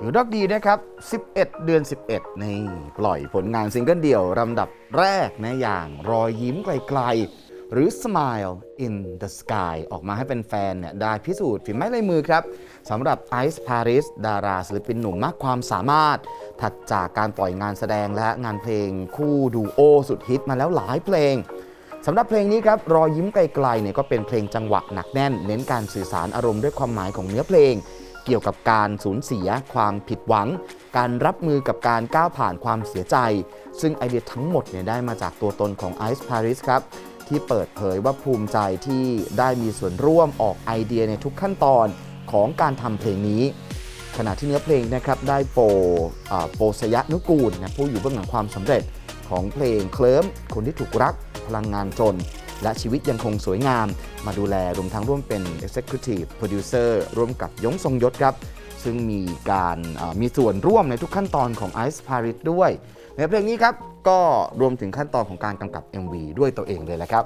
ถือรักดีนะครับ 11 เดือน 11 นี่ ปล่อยผลงานซิงเกิลเดี่ยวลำดับแรกนะอย่างรอยยิ้มไกลๆ หรือ Smile in the Sky ออกมาให้เป็นแฟนเนี่ยได้พิสูจน์ฝีไม้ลายมือครับสำหรับไอซ์พาริสดาราศิลปินหนุ่มมากความสามารถ ถัดจากการปล่อยงานแสดงและงานเพลงคู่ดูโอสุดฮิตมาแล้วหลายเพลงสำหรับเพลงนี้ครับรอยยิ้มไกลๆเนี่ยก็เป็นเพลงจังหวะหนักแน่น เน้นการสื่อสารอารมณ์ด้วยความหมายของเนื้อเพลง เกี่ยวกับการสูญเสีย ความผิดหวัง การรับมือกับการก้าวผ่านความเสียใจ ซึ่งไอเดียทั้งหมดเนี่ยได้มาจากตัวตนของไอซ์พาริสครับที่เปิดเผยว่าภูมิใจที่ได้มีส่วนร่วมออกไอเดียในทุกขั้นตอนของการทำเพลงนี้ ขณะที่เนื้อเพลงนะครับได้โปรอ่าโปสยนุกูลนะผู้อยู่เบื้องหลังความสำเร็จของเพลงเคลิ้มคนที่ถูกรักพลังงานจน และชีวิตยังคงสวยงาม มาดูแลรวมทั้งร่วมเป็น Executive Producer ร่วมกับยงทรงยศครับ ซึ่งมีการมีส่วนร่วมในทุกขั้นตอนของ Ice Paris ด้วย ในเพลงนี้ครับ ก็รวมถึงขั้นตอนของการกำกับ MV ด้วยตัวเองเลยแหละครับ